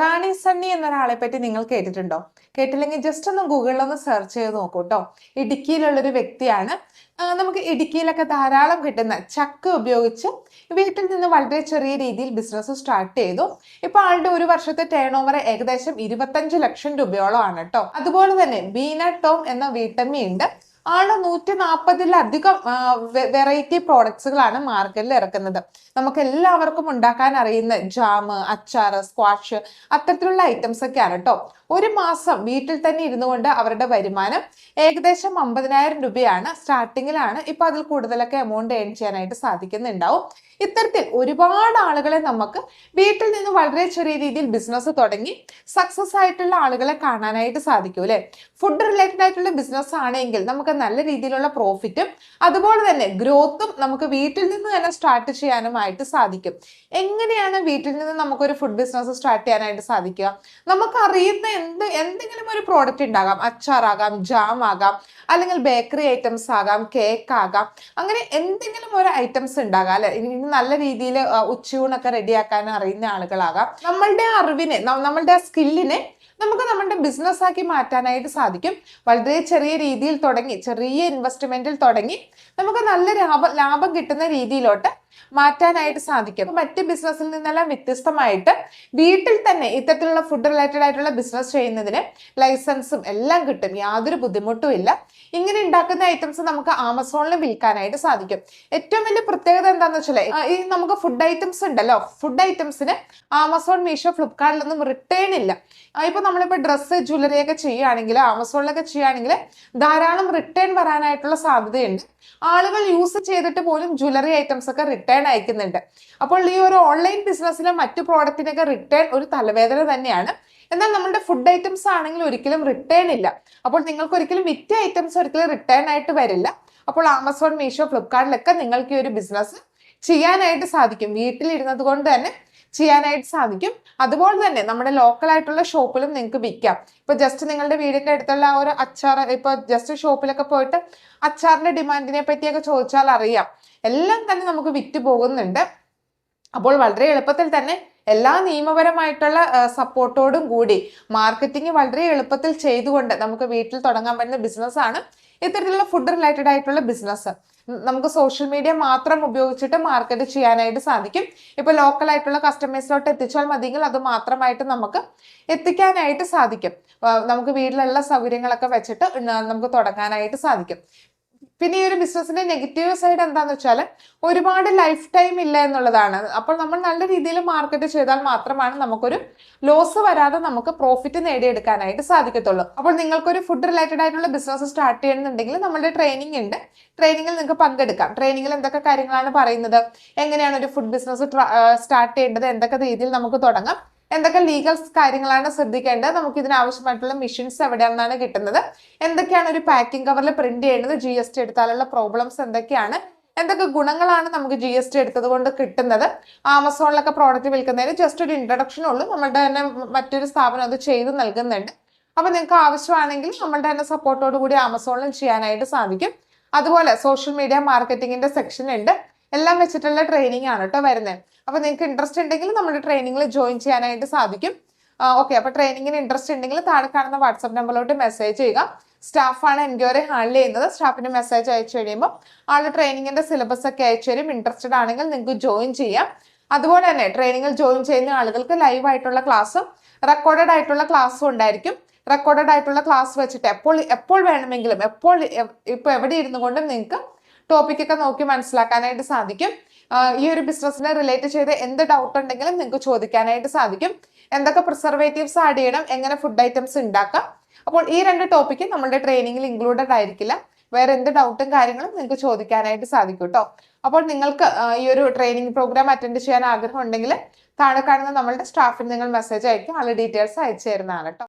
റാണി സണ്ണി എന്നൊരാളെ പറ്റി നിങ്ങൾ കേട്ടിട്ടുണ്ടോ? കേട്ടില്ലെങ്കിൽ ജസ്റ്റ് ഒന്ന് ഗൂഗിളിൽ ഒന്ന് സെർച്ച് ചെയ്ത് നോക്കൂ കേട്ടോ ഇടുക്കിയിലുള്ളൊരു വ്യക്തിയാണ്. നമുക്ക് ഇടുക്കിയിലൊക്കെ ധാരാളം കിട്ടുന്ന ചക്ക ഉപയോഗിച്ച് വീട്ടിൽ നിന്ന് വളരെ ചെറിയ രീതിയിൽ ബിസിനസ് സ്റ്റാർട്ട് ചെയ്തു. ഇപ്പൊ ആളുടെ ഒരു വർഷത്തെ ടേൺ ഓവർ ഏകദേശം ഇരുപത്തഞ്ച് ലക്ഷം രൂപയോളമാണ് കേട്ടോ അതുപോലെ തന്നെ ബീന ടോം എന്ന വീട്ടമ്മയുണ്ട്. ആൾ നൂറ്റി നാൽപ്പതിലധികം വെറൈറ്റി പ്രോഡക്ട്സുകളാണ് മാർക്കറ്റിൽ ഇറക്കുന്നത്. നമുക്ക് എല്ലാവർക്കും ഉണ്ടാക്കാൻ അറിയുന്ന ജാമ് അച്ചാറ് സ്ക്വാഷ് അത്തരത്തിലുള്ള ഐറ്റംസ് ഒക്കെയാണ് കേട്ടോ ഒരു മാസം വീട്ടിൽ തന്നെ ഇരുന്നു കൊണ്ട് അവരുടെ വരുമാനം ഏകദേശം അമ്പതിനായിരം രൂപയാണ്. സ്റ്റാർട്ടിങ്ങിലാണ് ഇപ്പൊ അതിൽ കൂടുതലൊക്കെ എമൗണ്ട് ഏൺ ചെയ്യാനായിട്ട് സാധിക്കുന്നുണ്ടാവും. ഇത്തരത്തിൽ ഒരുപാട് ആളുകളെ നമുക്ക് വീട്ടിൽ നിന്ന് വളരെ ചെറിയ രീതിയിൽ ബിസിനസ് തുടങ്ങി സക്സസ് ആയിട്ടുള്ള ആളുകളെ കാണാനായിട്ട് സാധിക്കും അല്ലെ? ഫുഡ് റിലേറ്റഡ് ആയിട്ടുള്ള ബിസിനസ് ആണെങ്കിൽ നമുക്ക് നല്ല രീതിയിലുള്ള പ്രോഫിറ്റും അതുപോലെ തന്നെ ഗ്രോത്തും നമുക്ക് വീട്ടിൽ നിന്ന് തന്നെ സ്റ്റാർട്ട് ചെയ്യാനുമായിട്ട് സാധിക്കും. എങ്ങനെയാണ് വീട്ടിൽ നിന്ന് നമുക്കൊരു ഫുഡ് ബിസിനസ് സ്റ്റാർട്ട് ചെയ്യാനായിട്ട് സാധിക്കുക? നമുക്ക് അറിയുന്ന എന്ത് എന്തെങ്കിലും ഒരു പ്രോഡക്റ്റ് ഉണ്ടാകാം. അച്ചാറാകാം ജാം ആകാം അല്ലെങ്കിൽ ബേക്കറി ഐറ്റംസ് ആകാം കേക്ക് ആകാം. അങ്ങനെ എന്തെങ്കിലും ഒരു ഐറ്റംസ് ഉണ്ടാകാം അല്ലെ? ഇനി നല്ല രീതിയിൽ ഉച്ചയൂണൊക്കെ റെഡിയാക്കാൻ അറിയുന്ന ആളുകളാകാം. നമ്മളുടെ അറിവിനെ നമ്മളുടെ സ്കില്ലിനെ നമുക്ക് നമ്മുടെ ബിസിനസ് ആക്കി മാറ്റാനായിട്ട് സാധിക്കും. വളരെ ചെറിയ രീതിയിൽ തുടങ്ങി ചെറിയ ഇൻവെസ്റ്റ്മെന്റിൽ തുടങ്ങി നമുക്ക് നല്ല ലാഭം ലാഭം കിട്ടുന്ന രീതിയിലോട്ട് മാറ്റാനായിട്ട് സാധിക്കും. മറ്റ് ബിസിനസ്സിൽ നിന്നെല്ലാം വ്യത്യസ്തമായിട്ട് വീട്ടിൽ തന്നെ ഇത്തരത്തിലുള്ള ഫുഡ് റിലേറ്റഡ് ആയിട്ടുള്ള ബിസിനസ് ചെയ്യുന്നതിന് ലൈസൻസും എല്ലാം കിട്ടും. യാതൊരു ബുദ്ധിമുട്ടും ഇല്ല. ഇങ്ങനെ ഉണ്ടാക്കുന്ന ഐറ്റംസ് നമുക്ക് ആമസോണിൽ വിൽക്കാനായിട്ട് സാധിക്കും. ഏറ്റവും വലിയ പ്രത്യേകത എന്താണെന്ന് വെച്ചാൽ ഈ നമുക്ക് ഫുഡ് ഐറ്റംസ് ഉണ്ടല്ലോ. ഫുഡ് ഐറ്റംസിന് ആമസോൺ മീഷോ ഫ്ലിപ്കാർട്ടിലൊന്നും റിട്ടേൺ ഇല്ല. ഇപ്പൊ നമ്മളിപ്പോ ഡ്രസ്സ് ജ്വല്ലറി ഒക്കെ ചെയ്യുകയാണെങ്കിൽ ആമസോണിലൊക്കെ ചെയ്യുകയാണെങ്കിൽ ധാരാളം റിട്ടേൺ വരാനായിട്ടുള്ള സാധ്യതയുണ്ട്. ആളുകൾ യൂസ് ചെയ്തിട്ട് പോലും ജ്വല്ലറി ഐറ്റംസ് ഒക്കെ റിട്ടേൺ അയക്കുന്നുണ്ട്. അപ്പോൾ ഈ ഒരു ഓൺലൈൻ ബിസിനസ്സിലെ മറ്റു പ്രോഡക്റ്റിനൊക്കെ റിട്ടേൺ ഒരു തലവേദന തന്നെയാണ്. എന്നാൽ നമ്മുടെ ഫുഡ് ഐറ്റംസ് ആണെങ്കിൽ ഒരിക്കലും റിട്ടേൺ ഇല്ല. അപ്പോൾ നിങ്ങൾക്ക് ഒരിക്കലും വിറ്റ ഐറ്റംസ് ഒരിക്കലും റിട്ടേൺ ആയിട്ട് വരില്ല. അപ്പോൾ ആമസോൺ മീഷോ ഫ്ലിപ്കാർട്ടിലൊക്കെ നിങ്ങൾക്ക് ഈ ഒരു ബിസിനസ് ചെയ്യാനായിട്ട് സാധിക്കും. വീട്ടിലിരുന്നത് കൊണ്ട് തന്നെ ചെയ്യാനായിട്ട് സാധിക്കും. അതുപോലെ തന്നെ നമ്മുടെ ലോക്കൽ ആയിട്ടുള്ള ഷോപ്പിലും നിങ്ങൾക്ക് വിൽക്കാം. ഇപ്പൊ ജസ്റ്റ് നിങ്ങളുടെ വീടിന്റെ അടുത്തുള്ള ഒരു അച്ചാർ ഇപ്പൊ ജസ്റ്റ് ഷോപ്പിലൊക്കെ പോയിട്ട് അച്ചാറിന്റെ ഡിമാൻഡിനെ പറ്റിയൊക്കെ ചോദിച്ചാൽ അറിയാം. എല്ലാം തന്നെ നമുക്ക് വിറ്റ് പോകുന്നുണ്ട്. അപ്പോൾ വളരെ എളുപ്പത്തിൽ തന്നെ എല്ലാ നിയമപരമായിട്ടുള്ള സപ്പോർട്ടോടും കൂടി മാർക്കറ്റിംഗ് വളരെ എളുപ്പത്തിൽ ചെയ്തുകൊണ്ട് നമുക്ക് വീട്ടിൽ തുടങ്ങാൻ പറ്റുന്ന ബിസിനസ്സാണ് ഇത്തരത്തിലുള്ള ഫുഡ് റിലേറ്റഡ് ആയിട്ടുള്ള ബിസിനസ് നമുക്ക് സോഷ്യൽ മീഡിയ മാത്രം ഉപയോഗിച്ചിട്ട് മാർക്കറ്റ് ചെയ്യാനായിട്ട് സാധിക്കും. ഇപ്പൊ ലോക്കൽ ആയിട്ടുള്ള കസ്റ്റമേഴ്സിലോട്ട് എത്തിച്ചാൽ മതിയെങ്കിൽ അത് മാത്രമായിട്ട് നമുക്ക് എത്തിക്കാനായിട്ട് സാധിക്കും. നമുക്ക് വീട്ടിലുള്ള സൗകര്യങ്ങളൊക്കെ വെച്ചിട്ട് നമുക്ക് തുടങ്ങാനായിട്ട് സാധിക്കും. പിന്നെ ഈ ഒരു ബിസിനസിന്റെ നെഗറ്റീവ് സൈഡ് എന്താന്ന് വെച്ചാൽ ഒരുപാട് ലൈഫ് ടൈം ഇല്ല എന്നുള്ളതാണ്. അപ്പോൾ നമ്മൾ നല്ല രീതിയിൽ മാർക്കറ്റ് ചെയ്താൽ മാത്രമാണ് നമുക്കൊരു ലോസ് വരാതെ നമുക്ക് പ്രോഫിറ്റ് നേടിയെടുക്കാനായിട്ട് സാധിക്കത്തുള്ളൂ. അപ്പോൾ നിങ്ങൾക്കൊരു ഫുഡ് റിലേറ്റഡ് ആയിട്ടുള്ള ബിസിനസ് സ്റ്റാർട്ട് ചെയ്യണമെന്നുണ്ടെങ്കിൽ നമ്മുടെ ട്രെയിനിങ് ഉണ്ട്. ട്രെയിനിങ്ങിൽ നിങ്ങൾക്ക് പങ്കെടുക്കാം. ട്രെയിനിങ്ങിൽ എന്തൊക്കെ കാര്യങ്ങളാണ് പറയുന്നത്? എങ്ങനെയാണ് ഒരു ഫുഡ് ബിസിനസ് സ്റ്റാർട്ട് ചെയ്യേണ്ടത്? എന്തൊക്കെ രീതിയിൽ നമുക്ക് തുടങ്ങാം? എന്തൊക്കെ ലീഗൽ കാര്യങ്ങളാണ് ശ്രദ്ധിക്കേണ്ടത്? നമുക്ക് ഇതിന് ആവശ്യമായിട്ടുള്ള മെഷീൻസ് എവിടെയാണെന്നാണ് കിട്ടുന്നത്? എന്തൊക്കെയാണ് ഒരു പാക്കിംഗ് കവറിൽ പ്രിന്റ് ചെയ്യുന്നത്? ജി എസ് ടി എടുത്താലുള്ള പ്രോബ്ലംസ് എന്തൊക്കെയാണ്? എന്തൊക്കെ ഗുണങ്ങളാണ് നമുക്ക് ജി എസ് ടി എടുത്തത് കൊണ്ട് കിട്ടുന്നത്? ആമസോണിലൊക്കെ പ്രോഡക്റ്റ് വിൽക്കുന്നതിന് ജസ്റ്റ് ഒരു ഇൻട്രഡക്ഷൻ ഉള്ളൂ. നമ്മളുടെ തന്നെ മറ്റൊരു സ്ഥാപനം അത് ചെയ്ത് നൽകുന്നുണ്ട്. അപ്പൊ നിങ്ങൾക്ക് ആവശ്യമാണെങ്കിൽ നമ്മളുടെ തന്നെ സപ്പോർട്ടോട് കൂടി ആമസോണിലും ചെയ്യാനായിട്ട് സാധിക്കും. അതുപോലെ സോഷ്യൽ മീഡിയ മാർക്കറ്റിംഗിന്റെ സെക്ഷൻ ഉണ്ട്. എല്ലാം വെച്ചിട്ടുള്ള ട്രെയിനിങ് ആണ് കേട്ടോ വരുന്നത് അപ്പൊ നിങ്ങൾക്ക് ഇൻട്രസ്റ്റ് ഉണ്ടെങ്കിൽ നമ്മുടെ ട്രെയിനിങ്ങിൽ ജോയിൻ ചെയ്യാനായിട്ട് സാധിക്കും. ഓക്കെ അപ്പൊ ട്രെയിനിങ്ങിന് ഇൻട്രസ്റ്റ് ഉണ്ടെങ്കിൽ താഴെ കാണുന്ന വാട്സ്ആപ്പ് നമ്പറിലോട്ട് മെസ്സേജ് ചെയ്യുക. സ്റ്റാഫാണ് എൻക്വയറി ഹാൻഡിൽ ചെയ്യുന്നത്. സ്റ്റാഫിന് മെസ്സേജ് അയച്ചു കഴിയുമ്പോൾ ആൾ ട്രെയിനിങ്ങിന്റെ സിലബസ് ഒക്കെ അയച്ചു തരും. ഇൻട്രസ്റ്റഡ് ആണെങ്കിൽ നിങ്ങൾക്ക് ജോയിൻ ചെയ്യാം. അതുപോലെ തന്നെ ട്രെയിനിങ്ങിൽ ജോയിൻ ചെയ്യുന്ന ആളുകൾക്ക് ലൈവ് ആയിട്ടുള്ള ക്ലാസ്സും റെക്കോർഡഡ് ആയിട്ടുള്ള ക്ലാസ്സും ഉണ്ടായിരിക്കും. റെക്കോർഡഡ് ആയിട്ടുള്ള ക്ലാസ് വെച്ചിട്ട് എപ്പോൾ എപ്പോൾ വേണമെങ്കിലും എപ്പോൾ ഇപ്പൊ എവിടെ ഇരുന്നു കൊണ്ടും നിങ്ങൾക്ക് ടോപ്പിക് ഒക്കെ നോക്കി മനസ്സിലാക്കാനായിട്ട് സാധിക്കും. ഈ ഒരു ബിസിനസ്സിനെ റിലേറ്റ് ചെയ്ത് എന്ത് ഡൗട്ട് ഉണ്ടെങ്കിലും നിങ്ങൾക്ക് ചോദിക്കാനായിട്ട് സാധിക്കും. എന്തൊക്കെ പ്രിസർവേറ്റീവ്സ് ആഡ് ചെയ്യണം? എങ്ങനെ ഫുഡ് ഐറ്റംസ് ഉണ്ടാക്കാം? അപ്പോൾ ഈ രണ്ട് ടോപ്പിക്ക് നമ്മുടെ ട്രെയിനിങ്ങിൽ ഇൻക്ലൂഡഡ് ആയിരിക്കില്ല. വേറെ എന്ത് ഡൗട്ടും കാര്യങ്ങളും നിങ്ങൾക്ക് ചോദിക്കാനായിട്ട് സാധിക്കും കേട്ടോ അപ്പോൾ നിങ്ങൾക്ക് ഈ ഒരു ട്രെയിനിങ് പ്രോഗ്രാം അറ്റൻഡ് ചെയ്യാൻ ആഗ്രഹം ഉണ്ടെങ്കിൽ താഴെ കാണുന്ന നമ്മളുടെ സ്റ്റാഫിന് നിങ്ങൾ മെസ്സേജ് അയക്കും ആൾ ഡീറ്റെയിൽസ് അയച്ചു തരുന്നതാണ് കേട്ടോ